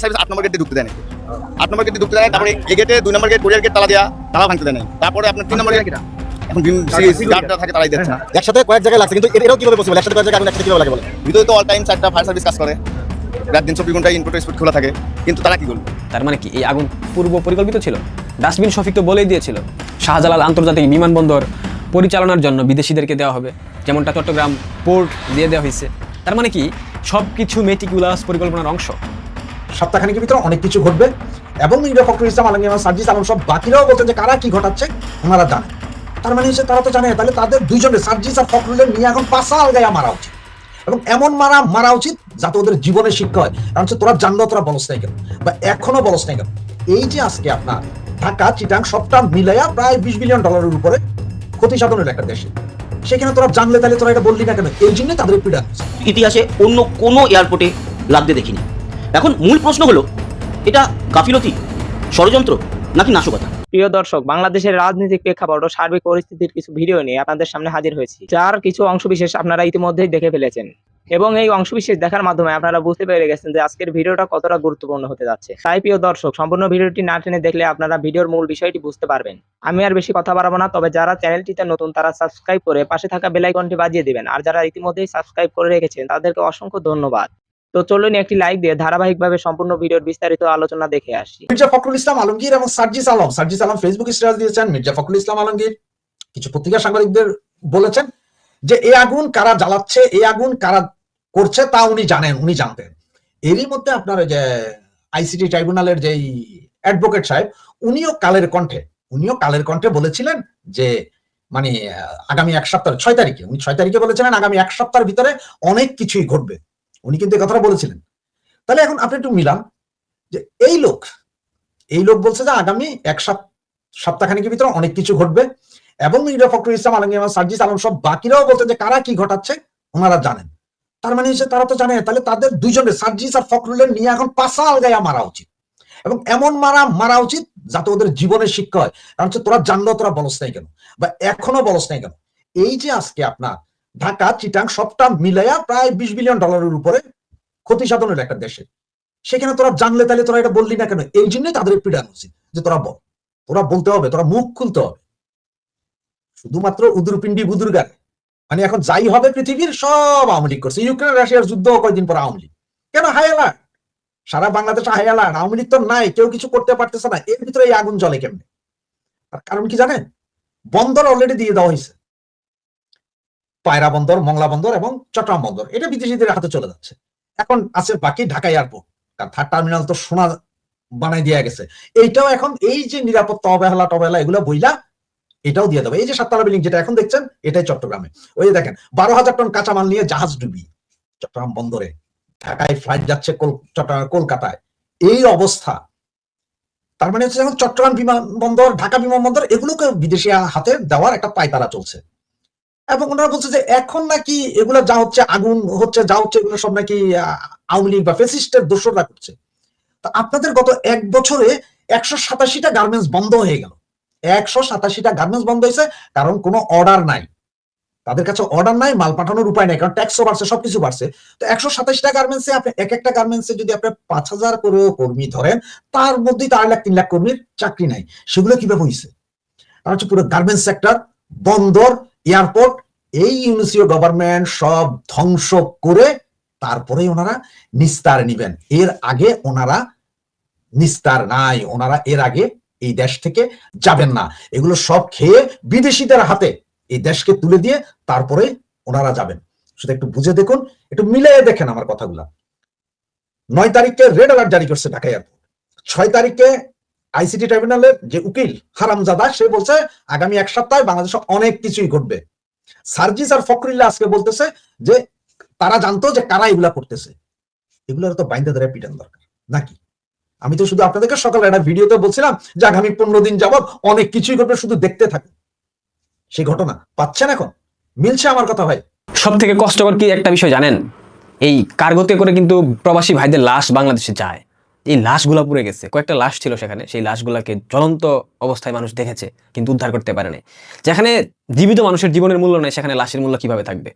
Fire service আট নম্বর গেটে ঢুকতে দেয় না আট নম্বর গেটে ঢুকতে দেয় তারপরে এই গেটে দুই নম্বর গেট কোরিয়ার গেট তালা দেওয়া তালা ভাঙতে দেয় না তারপরে আপনার তিন নম্বর গেট এখন গার্ডটা থাকে তারাই দিচ্ছে একসাথে কয়েক জায়গায় লাগছে কিন্তু এটাও কীভাবে পসিবল একসাথে কয়েক জায়গায় একসাথে কীভাবে লাগে বলে ভিতরে তো অল টাইম চারটা ফায়ার সার্ভিস কাজ করে। রাত দিন চব্বিশ ঘণ্টা ইনপুট স্পিড খোলা থাকে কিন্তু তারা কি করবে? তার মানে কি? এই আগুন পূর্ব পরিকল্পিত ছিল। ডাস্টবিন শফিক তো বলেই দিয়েছিল শাহজালাল আন্তর্জাতিক বিমানবন্দর পরিচালনার জন্য বিদেশিদেরকে দেওয়া হবে যেমনটা চট্টগ্রাম পোর্ট দিয়ে দেওয়া হয়েছে। তার মানে কি? সব কিছু মেটিকুলাস পরিকল্পনার অংশ। সপ্তাহখানিকের ভিতরে অনেক কিছু ঘটবে। এবং মির্জা ফখরুল ইসলাম আলমী এবং সার্জিস আলম সব বাকিরাও বলছেন যে কারা কি ঘটাচ্ছে, ওনারা জানে তার মানে হচ্ছে তারা তো জানে, তাহলে তাদের দুইজনের সার্জিস আর ফখরুলের নিয়ে এখন পাশা আলগাইয়া মারা উচিত। এবং এমন মারা মারা উচিত যাতে ওদের জীবনের শিক্ষা হয়। কারণ হচ্ছে তোরা জানলেও তোরা বলস নাই কেন, বা এখনও বলস নাই কেন। এই যে আজকে আপনার ঢাকা, চিটাং, সবটা মিলাইয়া প্রায় বিশ বিলিয়ন ডলারের উপরে ক্ষতি সাধনের একটা দেশে। সেখানে তোরা জানলে তাহলে তোরা এটা বললি না কেন? এই জন্যই তাদের পীড়া ইতিহাসে অন্য কোনো এয়ারপোর্টে লাগতে দেখিনি। এখন মূল প্রশ্ন হলো, এটা গাফিলতি, ষড়যন্ত্র নাকি নাশকতা? প্রিয় দর্শক, বাংলাদেশের রাজনৈতিক প্রেক্ষাপট ও সার্বিক পরিস্থিতির কিছু ভিডিও নিয়ে আপনাদের সামনে হাজির হয়েছি, যার কিছু অংশবিশেষ আপনারা ইতিমধ্যেই দেখে ফেলেছেন। এবং এই অংশবিশেষ দেখার মাধ্যমে আপনারা বুঝতে পেরে গেছেন যে আজকের ভিডিওটা কতটা গুরুত্বপূর্ণ হতে যাচ্ছে। তাই প্রিয় দর্শক, সম্পূর্ণ ভিডিওটি না টেনে দেখলে আপনারা ভিডিওর মূল বিষয়টি বুঝতে পারবেন। আমি আর বেশি কথা বাড়াবো না, তবে যারা চ্যানেলটিতে নতুন তারা সাবস্ক্রাইব করে পাশে থাকা বেল আইকনটি বাজিয়ে দিবেন। আর যারা ইতিমধ্যেই সাবস্ক্রাইব করে রেখেছেন, তাদেরকে অসংখ্য ধন্যবাদ। তো চলুন একটি লাইক দিয়ে ধারাবাহিকভাবে সম্পূর্ণ ভিডিওর বিস্তারিত আলোচনা দেখে আসি। মির্জা ফখরুল ইসলাম আলমগীর এবং সার্জিস আলম। সার্জিস আলম ফেসবুক স্ট্যাটাস দিয়েছেন, মির্জা ফখরুল ইসলাম আলমগীর। কিছু পত্রিকা সাংবাদিকদের বলেছেন যে এই আগুন কারা জ্বালাচ্ছে এই আগুন কারা করছে তা উনি জানেন, উনি জানতেন। এরই মধ্যে আপনার যে আইসিটি ট্রাইব্যুনালের যেই অ্যাডভোকেট সাহেব, উনিও কালের কণ্ঠে, উনিও কালের কণ্ঠে বলেছিলেন যে মানে আগামী এক সপ্তাহ, ছয় তারিখে, উনি ছয় তারিখে বলেছিলেন, আগামী এক সপ্তাহের ভিতরে অনেক কিছুই ঘটবে। উনি কিন্তু এই কথাটা বলেছিলেন। তাহলে এখন আপনি একটু মিলান যে এই লোক এই লোক বলছে যে আগামী এক সপ- সপ্তাহখানিকের ভিতরে অনেক কিছু ঘটবে এবং মির্জা ফখরুল ইসলাম আলমগীর সার্জিস আলম সব বাকিরাও বলছে যে কারা কি ঘটাচ্ছে ওনারা জানেন। তার মানে হচ্ছে তারা তো জানে, তাহলে তাদের দুইজনের সার্জিস আর ফখরুলের নিয়ে এখন পাশা আলগাইয়া মারা উচিত। এবং এমন মারা মারা উচিত যাতে ওদের জীবনের শিক্ষা হয়। কারণ হচ্ছে তোরা জানলেও তোরা বলস নাই কেন? বা এখনও বলস নাই কেন? এই যে আজকে আপনার ঢাকা, চিটাং সবটা মিলাইয়া প্রায় বিশ বিলিয়ন ডলারের উপরে ক্ষতি সাধনের একটা দেশে। সেখানে তোরা জানলে তাহলে তোরা এটা বললি না কেন? এই জন্যই তাদের পীড়ানো উচিত যে তোরা বল। তোরা বলতে হবে, তোরা মুখ খুলতে হবে। শুধুমাত্র উদুরপিন্ডি বুদুর গানে। মানে এখন যাই হবে পৃথিবীর সব আওয়ামী লীগ করছে। ইউক্রেন, রাশিয়ার যুদ্ধ কয়েকদিন পর আওয়ামী লীগ? কেন হাই অ্যালার্ট সারা বাংলাদেশে হাই অ্যালার্ট আওয়ামী লীগ তো নাই, কেউ কিছু করতে পারতেছে না। এর ভিতরে এই আগুন জ্বলে কেমনে? আর কারণ কি জানেন? বন্দর অলরেডি দিয়ে দেওয়া হয়েছে। পায়রা বন্দর, মংলা বন্দর এবং চট্টগ্রাম বন্দর। এটা বিদেশিদের হাতে চলে যাচ্ছে। এখন আছে বাকি ঢাকা এয়ারপোর্ট। কারণ থার্ড টার্মিনাল তো সোনা বানাই দেওয়া গেছে। এইটাও এখন এই যে নিরাপত্তা অবহেলা টবহেলা, এগুলো বইলা এটাও দিয়ে দেবে। এই যে সাততলা বিল্ডিং যেটা এখন দেখছেন, এটাই চট্টগ্রামে। ওই যে দেখেন, বারো হাজার টন কাঁচামাল নিয়ে জাহাজ ডুবি চট্টগ্রাম বন্দরে। ঢাকায় ফ্লাইট যাচ্ছে চট্টগ্রাম কলকাতায়। এই অবস্থা। তার মানে হচ্ছে এখন চট্টগ্রাম বিমানবন্দর ঢাকা বিমানবন্দর এগুলোকে বিদেশি হাতে দেওয়ার একটা পায়তারা চলছে। এবং ওনারা বলছে যে এখন নাকি এগুলো যা হচ্ছে আগুন, হচ্ছে যা হচ্ছে এগুলো সব নাকি আওয়ামী লীগ বা ফেসিস্টের দোষরা করছে। তা আপনাদের গত এক বছরে একশো সাতাশিটা গার্মেন্টস বন্ধ হয়ে গেল। একশো সাতাশিটা গার্মেন্টস বন্ধ হয়েছে, কারণ কোনো অর্ডার নাই। তাদের কাছে অর্ডার নাই, মাল পাঠানোর উপায় নাই, কারণ ট্যাক্সও বাড়ছে, সবকিছু বাড়ছে। তো একশো সাতাশিটা গার্মেন্টসে আপনি, এক একটা গার্মেন্টসে যদি আপনি পাঁচ হাজার করে কর্মী ধরেন, তার মধ্যেই তো আড়াই লাখ, তিন লাখ কর্মীর চাকরি নাই। সেগুলো কীভাবে হয়েছে তার হচ্ছে পুরো গার্মেন্টস সেক্টর বন্দর এয়ারপোর্ট, এই ইউনিসিও গভর্নমেন্ট সব ধ্বংস করে তারপরে ওনারা নিস্তার নিবেন। এর আগে ওনারা নিস্তার নাই, ওনারা এর আগে এই দেশ থেকে যাবেন না। এগুলো সব খেয়ে বিদেশিদের হাতে এই দেশকে তুলে দিয়ে তারপরে ওনারা যাবেন। সেটা একটু বুঝে দেখুন, একটু মিলিয়ে দেখেন আমার কথাগুলা। নয় তারিখে রেড অ্যালার্ট জারি করছে ঢাকা এয়ারপোর্ট। ছয় তারিখে আইসিটি ট্রাইব্যুনালের যে উকিল হারামজাদা, সে বলছে, আগামী এক সপ্তাহে বাংলাদেশে অনেক কিছুই ঘটবে। সার্জিস আর ফখরুল্লাহ আজকে বলতেছে যে, তারা জানতো যে কারা এগুলা করতেছে। এগুলোর তো বাইন্দা ধরে পিটান দরকার, নাকি? আমি তো শুধু আপনাদেরকে সকালে একটা ভিডিওতে বলছিলাম যে, আগামী পনেরো দিন যাবত অনেক কিছুই ঘটবে, শুধু দেখতে থাকুন। সেই ঘটনা পাচ্ছেন এখন? মিলছে আমার কথা ভাই? সব থেকে কষ্টকর কি একটা বিষয় জানেন? এই কার্গোতে করে কিন্তু প্রবাসী ভাইদের লাশ বাংলাদেশে যায়। এই লাশগুলা পুড়ে গেছে। কয়েকটা লাশ ছিল সেখানে। সেই লাশগুলাকে জ্বলন্ত অবস্থায় মানুষ দেখেছে, কিন্তু উদ্ধার করতে পারেনি যেখানে জীবিত মানুষের জীবনের মূল্য নেই, সেখানে লাশের মূল্য কীভাবে থাকবে?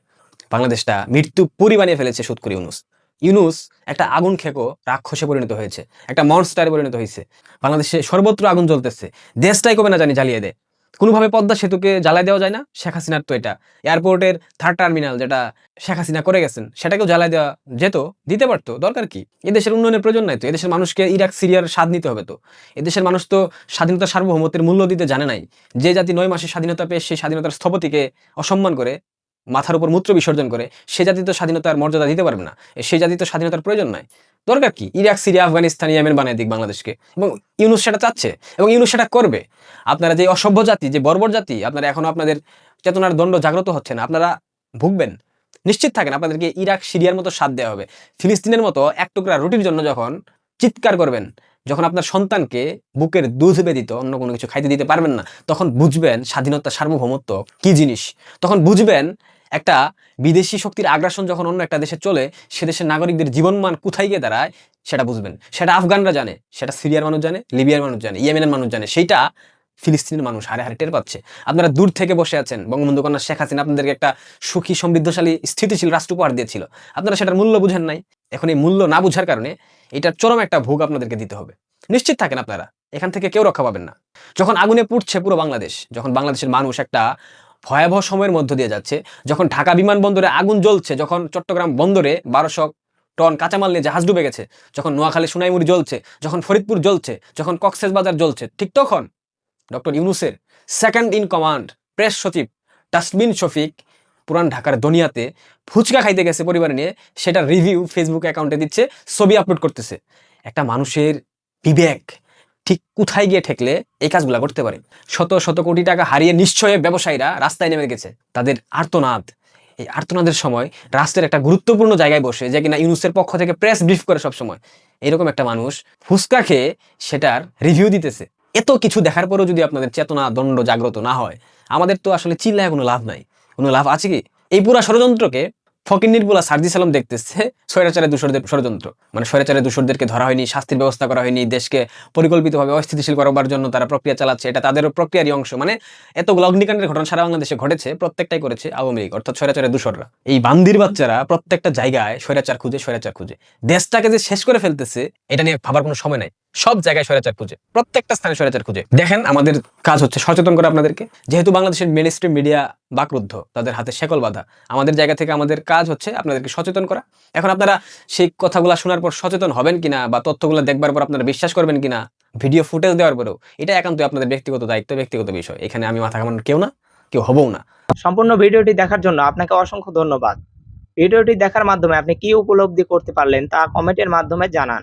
বাংলাদেশটা মৃত্যু পুরি বানিয়ে ফেলেছে সুৎকুরি ইউনুস। ইউনুস একটা আগুন খেকো রাক্ষসে পরিণত হয়েছে, একটা মনস্টারে পরিণত হয়েছে। বাংলাদেশে সর্বত্র আগুন জ্বলতেছে। দেশটাই কবে না জানি জ্বালিয়ে দেয়। কোনোভাবে পদ্মা সেতুকে জ্বালাই দেওয়া যায় না, শেখ হাসিনার তো এটা। এয়ারপোর্টের থার্ড টার্মিনাল যেটা শেখ হাসিনা করে গেছেন, সেটাকেও জ্বালাই দেওয়া যেত, দিতে পারতো, দরকার কি? এদেশের উন্নয়নের প্রয়োজন নাই তো, এদেশের মানুষকে ইরাক, সিরিয়ার স্বাদ নিতে হবে তো। এদেশের মানুষ তো স্বাধীনতা সার্বভৌমত্বের মূল্য দিতে জানে নাই। যে জাতি নয় মাসে স্বাধীনতা পেয়ে সেই স্বাধীনতার স্থপতিকে অসম্মান করে মাথার উপর মূত্র বিসর্জন করে, সে জাতি তো স্বাধীনতার মর্যাদা দিতে পারবে না। সে জাতি তো স্বাধীনতার প্রয়োজন নাই। দরকার কি? ইরাক, সিরিয়া, আফগানিস্তান, ইয়েমেন বানিয়ে দিক বাংলাদেশকে। এবং ইউনুস সেটা চাচ্ছে, এবং ইউনুস সেটা করবে। আপনারা যে অসভ্য জাতি, যে বর্বর জাতি, আপনারা এখনও আপনাদের চেতনার দণ্ড জাগ্রত হচ্ছে না। আপনারা ভুগবেন। নিশ্চিত থাকেন, আপনাদেরকে ইরাক, সিরিয়ার মতো স্বাদ দেওয়া হবে। ফিলিস্তিনের মতো এক টুকরা রুটির জন্য যখন চিৎকার করবেন যখন আপনার সন্তানকে বুকের দুধ ব্যতীত অন্য কোনো কিছু খাইতে দিতে পারবেন না, তখন বুঝবেন স্বাধীনতা, সার্বভৌমত্ব কি জিনিস। তখন বুঝবেন একটা বিদেশি শক্তির আগ্রাসন যখন অন্য একটা দেশে চলে, সে দেশের নাগরিকদের জীবনমান কোথায় গিয়ে দাঁড়ায়, সেটা বুঝবেন। সেটা আফগানরা জানে, সেটা সিরিয়ার মানুষ জানে, লিবিয়ার মানুষ জানে, ইয়েমেনের মানুষ জানে, সেইটা ফিলিস্তিনের মানুষ হারে হারে টের পাচ্ছে। আপনারা দূর থেকে বসে আছেন, বঙ্গবন্ধু কন্যা শেখ হাসিনা আপনাদেরকে একটা সুখী, সমৃদ্ধশালী, স্থিতিশীল রাষ্ট্র উপহার দিয়েছিল। আপনারা সেটার মূল্য বুঝেন নাই। এখন এই মূল্য না বুঝার কারণে এটার চরম একটা ভোগ আপনাদেরকে দিতে হবে। নিশ্চিত থাকেন আপনারা, এখান থেকে কেউ রক্ষা পাবেন না। যখন আগুনে পুড়ছে পুরো বাংলাদেশ, যখন বাংলাদেশের মানুষ একটা ভয়াবহ সময়ের মধ্য দিয়ে যাচ্ছে, যখন ঢাকা বিমানবন্দরে আগুন জ্বলছে, যখন চট্টগ্রাম বন্দরে বারোশো টন কাঁচামাল নিয়ে জাহাজ ডুবে গেছে, যখন নোয়াখালী সোনাইমুড়ি জ্বলছে, যখন ফরিদপুর জ্বলছে, যখন কক্সেস বাজার জ্বলছে, ঠিক তখন ডক্টর ইউনুসের সেকেন্ড ইন কমান্ড প্রেস সচিব ডাস্টবিন শফিক পুরান ঢাকার দনিয়াতে ফুচকা খাইতে গেছে পরিবার নিয়ে, সেটা রিভিউ ফেসবুক অ্যাকাউন্টে দিচ্ছে, ছবি আপলোড করতেছে। একটা মানুষের বিবেক ঠিক কোথায় গিয়ে ঠেকলে এই কাজগুলো করতে পারে? শত শত কোটি টাকা হারিয়ে নিশ্চয়ই ব্যবসায়ীরা রাস্তায় নেমে গেছে। তাদের আর্তনাদ, এই আর্তনাদের সময় রাষ্ট্রের একটা গুরুত্বপূর্ণ জায়গায় বসে, যে কিনা ইউনুসের পক্ষ থেকে প্রেস ব্রিফ করে সব সময় এরকম একটা মানুষ ফুচকা খেয়ে সেটার রিভিউ দিতেছে। এত কিছু দেখার পরেও যদি আপনাদের চেতনা, দণ্ড জাগ্রত না হয়, আমাদের তো আসলে চিল্লায় কোনো লাভ নাই। কোনো লাভ আছে কি? এই পুরা ষড়যন্ত্রকে ফকিন্নির বলা সার্জি সালাম দেখতেছে স্বৈরাচারের দূষরদের ষড়যন্ত্র। মানে স্বৈরাচারে দূষরদেরকে ধরা হয়নি, শাস্তির ব্যবস্থা করা হয়নি, দেশকে পরিকল্পিতভাবে অস্থিতিশীল করার জন্য তারা প্রক্রিয়া চালাচ্ছে, এটা তাদেরও প্রক্রিয়ারই অংশ। মানে এতগুলো অগ্নিকাণ্ডের ঘটনা সারা বাংলাদেশে ঘটেছে, প্রত্যেকটাই করেছে আওয়ামী লীগ, অর্থাৎ স্বৈরাচারের দূষররা। এই বান্দির বাচ্চারা প্রত্যেকটা জায়গায় স্বৈরাচার খুঁজে স্বৈরাচার খুঁজে। দেশটাকে যে শেষ করে ফেলতেছে, এটা নিয়ে ভাবার কোনো সময় নাই। সব জায়গায় স্বৈরাচার খুঁজে, প্রত্যেকটা স্থানে স্বৈরাচার খুঁজে। দেখেন, আমাদের কাজ হচ্ছে, সচেতন করা আপনাদেরকে। যেহেতু বাংলাদেশের মেন মিডিয়া বাকরুদ্ধ, তাদের হাতে শেকল বাঁধা, আমাদের জায়গা থেকে আমাদের কাজ হচ্ছে আপনাদেরকে সচেতন করা। এখন আপনারা সেই কথাগুলো শোনার পর সচেতন হবেন কিনা বা তথ্যগুলো দেখবার পর আপনারা বিশ্বাস করবেন কিনা ভিডিও ফুটেজ দেওয়ার পরেও, এটা একান্তই আপনাদের ব্যক্তিগত দায়িত্ব, ব্যক্তিগত বিষয়। এখানে আমি মাথা ঘামানোর কেউ না, কেউ হবও না। সম্পূর্ণ ভিডিওটি দেখার জন্য আপনাকে অসংখ্য ধন্যবাদ। ভিডিওটি দেখার মাধ্যমে আপনি কি উপলব্ধি করতে পারলেন তা কমেন্টের মাধ্যমে জানান।